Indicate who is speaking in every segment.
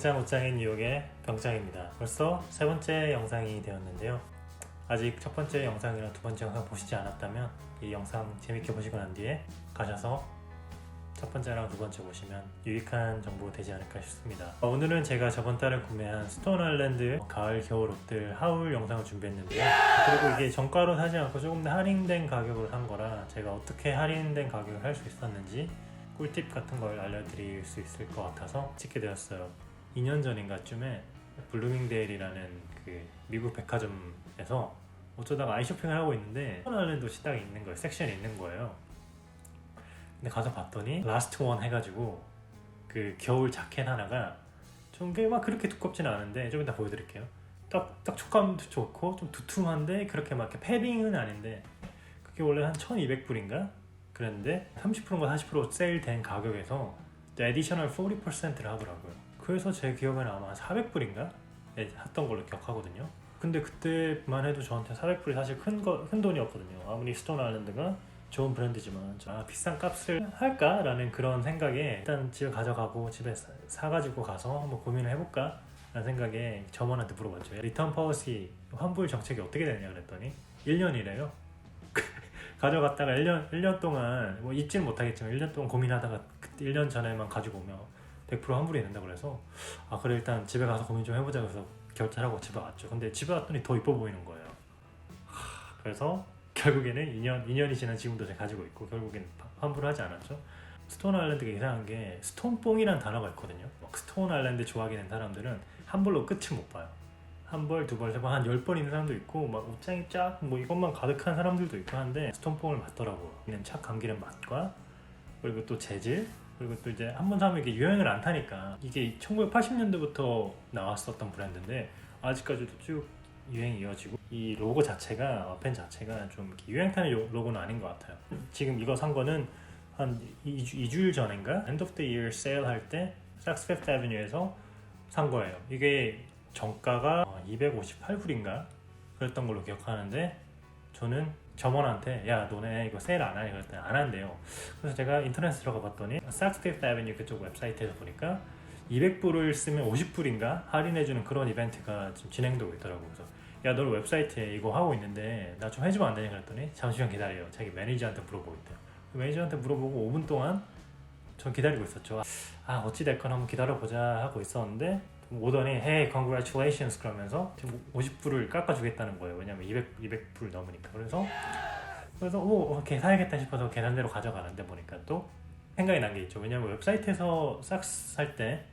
Speaker 1: 병장 옷장인 뉴욕의 병장입니다. 벌써 세 번째 영상이 되었는데요. 아직 첫 번째 영상이나 두 번째 영상 보시지 않았다면 이 영상 재밌게 보시고 난 뒤에 가셔서 첫 번째랑 두 번째 보시면 유익한 정보 되지 않을까 싶습니다. 어, 오늘은 제가 저번 달에 구매한 스톤 아일랜드 가을 겨울 옷들 하울 영상을 준비했는데요. 그리고 이게 정가로 사지 않고 조금 더 할인된 가격으로 산 거라 제가 어떻게 할인된 가격을 할 수 있었는지 꿀팁 같은 걸 알려드릴 수 있을 것 같아서 찍게 되었어요. 2년 전인가쯤에 블루밍데일이라는 그 미국 백화점에서 어쩌다가 아이쇼핑을 하고 있는데 아일랜드 옷이 딱 있는 거예요. 섹션이 있는 거예요. 근데 가서 봤더니 라스트 원 해가지고 그 겨울 자켓 하나가 좀막 그렇게 두껍지는 않은데 좀 이따 보여드릴게요. 딱, 딱 촉감도 좋고 좀 두툼한데 그렇게 막 이렇게 패딩은 아닌데 그게 원래 한 1200불인가? 그랬는데 30%인가 40% 세일된 가격에서 에디셔널 40%를 하더라고요. 그래서 제 기억에는 아마 400불인가? 했던 걸로 기억하거든요. 근데 그때만 해도 저한테 400불이 사실 큰, 거, 큰 돈이었거든요. 아무리 스톤 아일랜드가 좋은 브랜드지만 아, 비싼 값을 할까라는 그런 생각에 일단 집에 가져가고 집에 사, 사가지고 가서 한번 고민을 해볼까 라는 생각에 점원한테 물어봤죠 리턴 퍼시 환불 정책이 어떻게 되느냐 그랬더니 1년이래요 가져갔다가 1년, 1년 동안 뭐 잊지는 못하겠지만 1년 동안 고민하다가 그때 1년 전에만 가지고 오면 100% 환불이 된다 그래서 아 그래 일단 집에 가서 고민 좀 해보자 그래서 결제하고 집에 왔죠 근데 집에 왔더니 더 이뻐 보이는 거예요 하, 그래서 결국에는 2년, 2년이 지난 지금도 제가 가지고 있고 결국엔 환불을 하지 않았죠. 스톤 아일랜드가 이상한 게 스톤뽕이라는 단어가 있거든요. 막 스톤 아일랜드 좋아하게 된 사람들은 한 벌로 끝을 못 봐요. 한 벌, 두 벌, 세 번, 한열 번 있는 사람도 있고 막 옷장이 쫙 뭐 이것만 가득한 사람들도 있고 한데 스톤뽕을 맞더라고요. 이는 착 감기는 맛과 그리고 또 재질 그리고 또 이제 한 번 사면 이게 유행을 안 타니까 이게 1980년대부터 나왔었던 브랜드인데 아직까지도 쭉 유행이 이어지고 이 로고 자체가 펜 자체가 좀 유행 타는 로고는 아닌 것 같아요. 지금 이거 산 거는 한 2주, 2주일 전인가 엔드 오브 더 이어 세일 할때 삭스 피프트 애비뉴에서 산 거예요. 이게 정가가 258불인가 그랬던 걸로 기억하는데 저는 점원한테 야 너네 이거 세일 안 하니 그랬더니 안 한대요. 그래서 제가 인터넷 들어가 봤더니 피프트 애비뉴 그쪽 웹사이트에서 보니까 200불을 쓰면 50불인가 할인해주는 그런 이벤트가 지금 진행되고 있더라고요. 그래서 야, 너 웹사이트에 이거 하고 있는데 나 좀 해주면 안 되냐 그랬더니 잠시만 기다려. 자기 매니저한테 물어보고 있대요. 매니저한테 물어보고 5분 동안 전 기다리고 있었죠. 아, 어찌됐건 한번 기다려보자 하고 있었는데 오더니 hey congratulations 그러면서 지금 50불을 깎아주겠다는 거예요. 왜냐면 200, 200불 넘으니까. 그래서 그래서 오, 오케이 사야겠다 싶어서 계산대로 가져가는데 보니까 또 생각이 난 게 있죠. 왜냐면 웹사이트에서 싹살때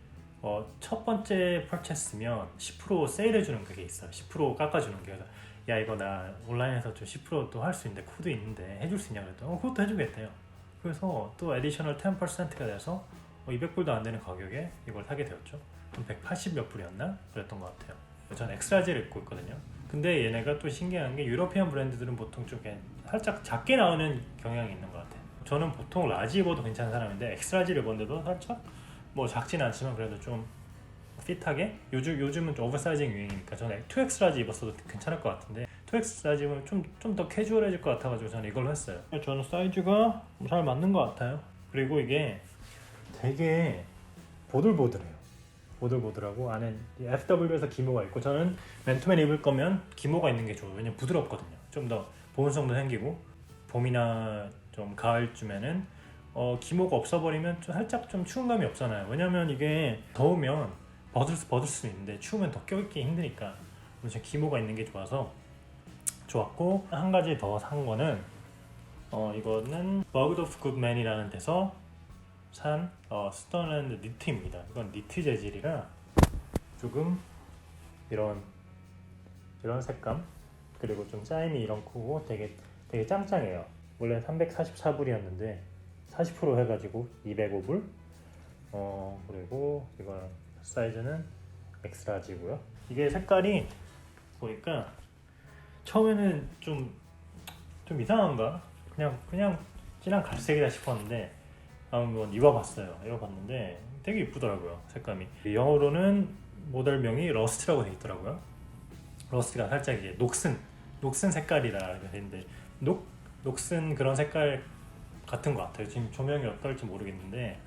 Speaker 1: 어, 첫 번째 퍼체스면 10% 세일해 주는 그게 있어요. 10% 깎아 주는 게. 그래서 야 이거 나 온라인에서 좀 10%또 할 수 있는데 코드 있는데 해줄 수 있냐 그랬더니 어, 그것도 해주겠대요. 그래서 또 에디셔널 10%가 돼서 어, 200불도 안 되는 가격에 이걸 사게 되었죠. 한 180몇 불이었나? 그랬던 것 같아요. 전 엑스라지를 입고 있거든요. 근데 얘네가 또 신기한 게 유러피안 브랜드들은 보통 좀 살짝 작게 나오는 경향이 있는 것 같아요. 저는 보통 라지 입어도 괜찮은 사람인데 엑스라지를 입었는데도 살짝 뭐 작진 않지만 그래도 좀 핏하게 요즘 요즘은 좀 오버사이징 유행이니까 저는 2X 라지 입었어도 괜찮을 것 같은데 2X 라지면 좀좀 더 캐주얼해질 것 같아가지고 저는 이걸로 했어요. 저는 사이즈가 잘 맞는 것 같아요. 그리고 이게 되게 보들보들해요. 보들보들하고 안에 FW에서 기모가 있고 저는 맨투맨 입을 거면 기모가 있는 게 좋아요. 왜냐면 부드럽거든요. 좀 더 보온성도 생기고 봄이나 좀 가을쯤에는 어, 기모가 없어버리면 좀 살짝 좀 추운 감이 없잖아요. 왜냐면 이게 더우면 벗을 수, 벗을 수 있는데 추우면 더 껴입기 힘드니까 그래서 기모가 있는 게 좋아서 좋았고 한 가지 더 산 거는 어, 이거는 버그드 오프 굿맨이라는 데서 산 어, 스톤랜드 니트입니다. 이건 니트 재질이라 조금 이런 이런 색감 그리고 좀 사인이 이런 크고 되게 되게 짱짱해요. 원래 344불이었는데 40% 해가지고 205불 어 그리고 이거 사이즈는 엑스라지고요 이게 색깔이 보니까 처음에는 좀 좀 이상한가 그냥 그냥 진한 갈색이다 싶었는데 한번 입어봤어요 입어봤는데 되게 이쁘더라고요 색감이 영어로는 모델명이 러스트라고 되어 있더라고요 러스트가 살짝 이게 녹슨 녹슨 색깔이라 되는데 녹 녹슨 그런 색깔 같은 것 같아요. 지금 조명이 어떨지 모르겠는데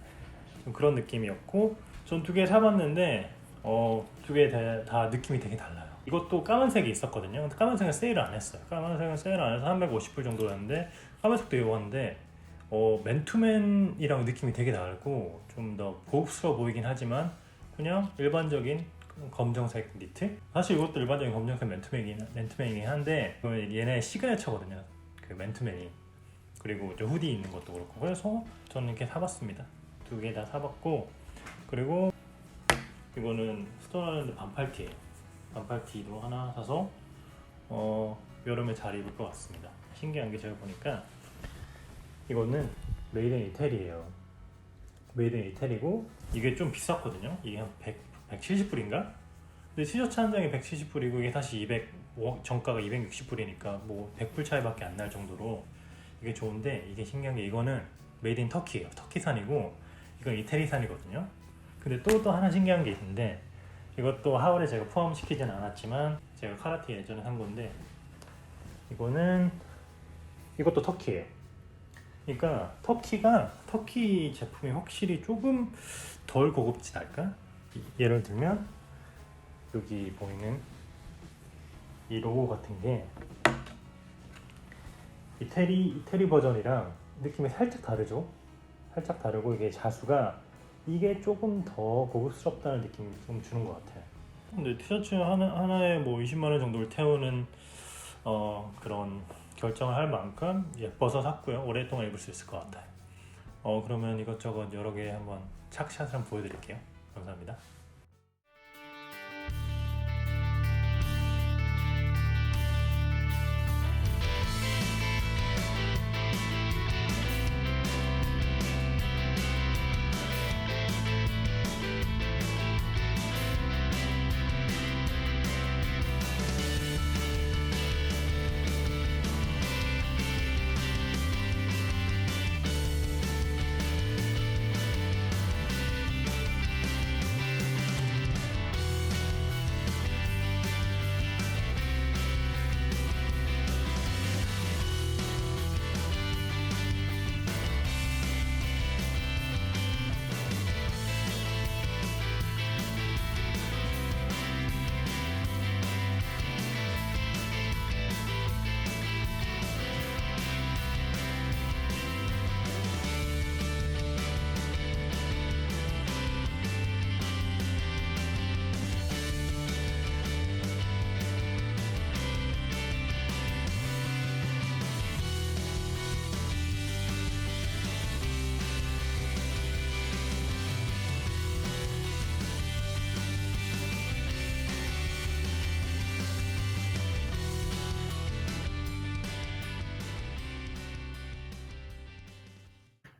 Speaker 1: 좀 그런 느낌이었고 전 두 개 사봤는데 어, 두 개 다 느낌이 되게 달라요. 이것도 까만색이 있었거든요. 근데 까만색은 세일을 안 했어요. 까만색은 세일을 안 해서 350불 정도였는데 까만색도 입었는데 어, 맨투맨이랑 느낌이 되게 다르고 좀 더 고급스러워 보이긴 하지만 그냥 일반적인 검정색 니트? 사실 이것도 일반적인 검정색 맨투맨이긴, 맨투맨이긴 한데 얘네 시그네처거든요. 그 맨투맨이 그리고 저 후디 있는 것도 그렇고 그래서 저는 이렇게 사봤습니다. 두 개 다 사봤고 그리고 이거는 스톤하는데 반팔티예요. 반팔티도 하나 사서 어, 여름에 잘 입을 것 같습니다. 신기한 게 제가 보니까 이거는 메이드 인 이태리예요. 메이드 인 이태리고 이게 좀 비쌌거든요. 이게 한 100, 170불인가? 근데 티셔츠 한 장에 170불이고 이게 다시 200 워- 정가가 260불이니까 뭐 100불 차이밖에 안 날 정도로 이게 좋은데 이게 신기한 게 이거는 메이드 인 터키예요. 터키산이고 이건 이태리산이거든요. 근데 또 또 하나 신기한 게 있는데 이것도 하울에 제가 포함시키진 않았지만 제가 카라티 예전에 산 건데 이거는 이것도 터키예요. 그러니까 터키가 터키 제품이 확실히 조금 덜 고급지달까? 이- 예를 들면 여기 보이는 이 로고 같은 게 이태리 이태리 버전이랑 느낌이 살짝 다르죠? 살짝 다르고 이게 자수가 이게 조금 더 고급스럽다는 느낌이 좀 주는 것 같아요. 근데 티셔츠 하나 하나에 뭐 20만 원 정도를 태우는 어, 그런 결정을 할 만큼 예뻐서 샀고요. 오랫동안 입을 수 있을 것 같아요. 어 그러면 이것저것 여러 개 한번 착샷을 한번 보여드릴게요. 감사합니다.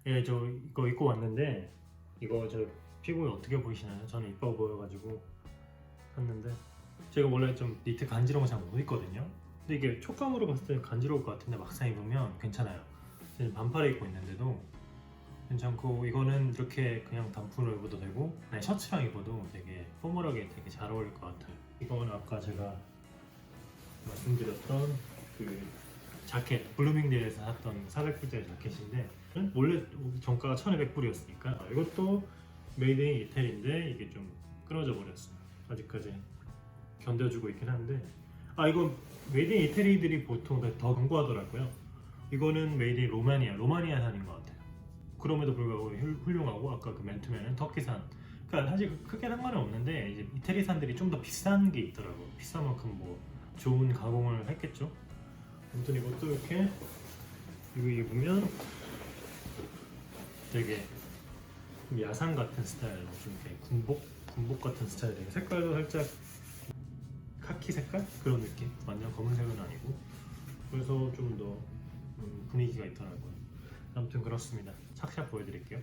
Speaker 1: 예, 저 이거 입고 왔는데 이거 저 피부에 어떻게 보이시나요? 저는 이뻐 보여가지고 샀는데 제가 원래 좀 니트 간지러운 거잘못 입거든요. 근데 이게 촉감으로 봤을 때 간지러울 것 같은데 막상 입으면 괜찮아요. 지금 반팔에 입고 있는데도 괜찮고 이거는 이렇게 그냥 단풍으로 입어도 되고 아니, 셔츠랑 입어도 되게 포멀하게 되게 잘 어울릴 것 같아요. 이거는 아까 제가 말씀드렸던 그 자켓 블루밍데이에서 샀던 400불짜리 자켓인데 원래 정가가 1200불이었으니까. 이것도 메이드 인 이태리인데 이게 좀 끊어져 버렸어요 아직까지 견뎌주고 있긴 한데. 아 이건 메이드 인 이태리들이 보통 더 광고하더라고요. 이거는 메이드 인 로마니아 로마니아산인 것 같아요. 그럼에도 불구하고 훌- 훌륭하고 아까 그 맨투맨은 터키산. 그러니까 사실 크게 상관은 없는데 이제 이태리산들이 좀 더 비싼 게 있더라고. 비싼 만큼 뭐 좋은 가공을 했겠죠? 아무튼 이것도 이렇게 이거 입으면 되게 좀 야상 같은 스타일로 좀 이렇게 군복 군복 같은 스타일 되게 색깔도 살짝 카키 색깔? 그런 느낌? 완전 검은색은 아니고. 그래서 좀더 음, 분위기가 있더라고요. 아무튼 그렇습니다. 착샷 보여드릴게요